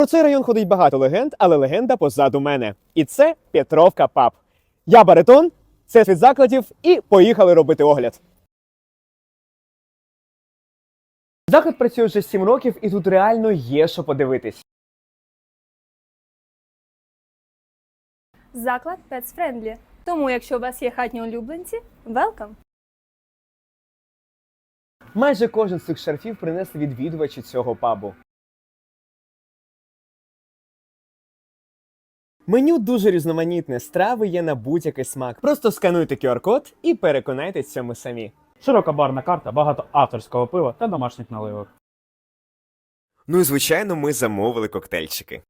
Про цей район ходить багато легенд, але легенда позаду мене. І це Петровка Паб. Я баритон, це світ закладів, і поїхали робити огляд. Заклад працює вже 7 років, і тут реально є що подивитись. Заклад Pets Friendly. Тому, якщо у вас є хатні улюбленці, welcome! Майже кожен з цих шарфів принесли відвідувачі цього пабу. Меню дуже різноманітне, страви є на будь-який смак. Просто скануйте QR-код і переконайтесь в цьому самі. Широка барна карта, багато авторського пива та домашніх наливок. Ну і звичайно, ми замовили коктейльчики.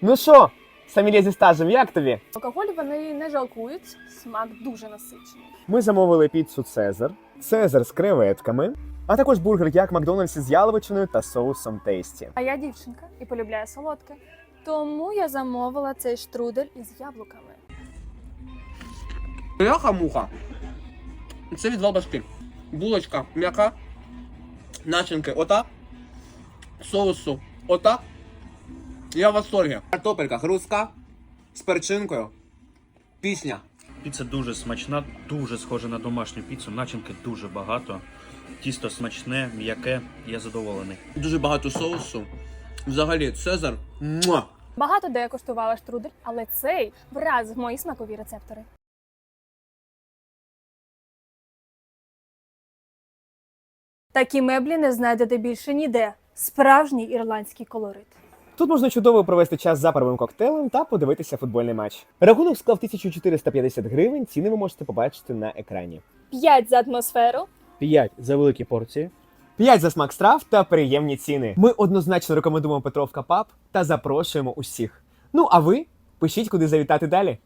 Ну що, самі зі стажем, як тобі? Алкоголь вони не жалкують, смак дуже насичений. Ми замовили піцу Цезар, Цезар з креветками, а також бургер як Макдональдс з яловичиною та соусом тейсті. А я дівчинка і полюбляю солодке. Тому я замовила цей штрудель із яблуками. Бляха-муха. Це від лобашки. Булочка м'яка. Начинки отак. Соусу отак. Я в восторгі. Картопелька хрустка з перчинкою. Пісня. Піца дуже смачна, дуже схожа на домашню піцу, начинки дуже багато. Тісто смачне, м'яке, я задоволений. Дуже багато соусу. Взагалі, Цезар. Муа! Багато де я куштувала штрудель, але цей вразив мої смакові рецептори. Такі меблі не знайдете більше ніде. Справжній ірландський колорит. Тут можна чудово провести час за первим коктейлем та подивитися футбольний матч. Рахунок склав 1450 гривень. Ціни ви можете побачити на екрані. П'ять за атмосферу. 5 за великі порції. 5 за смак страв та приємні ціни. Ми однозначно рекомендуємо Петровка Паб та запрошуємо усіх. Ну а ви пишіть, куди завітати далі.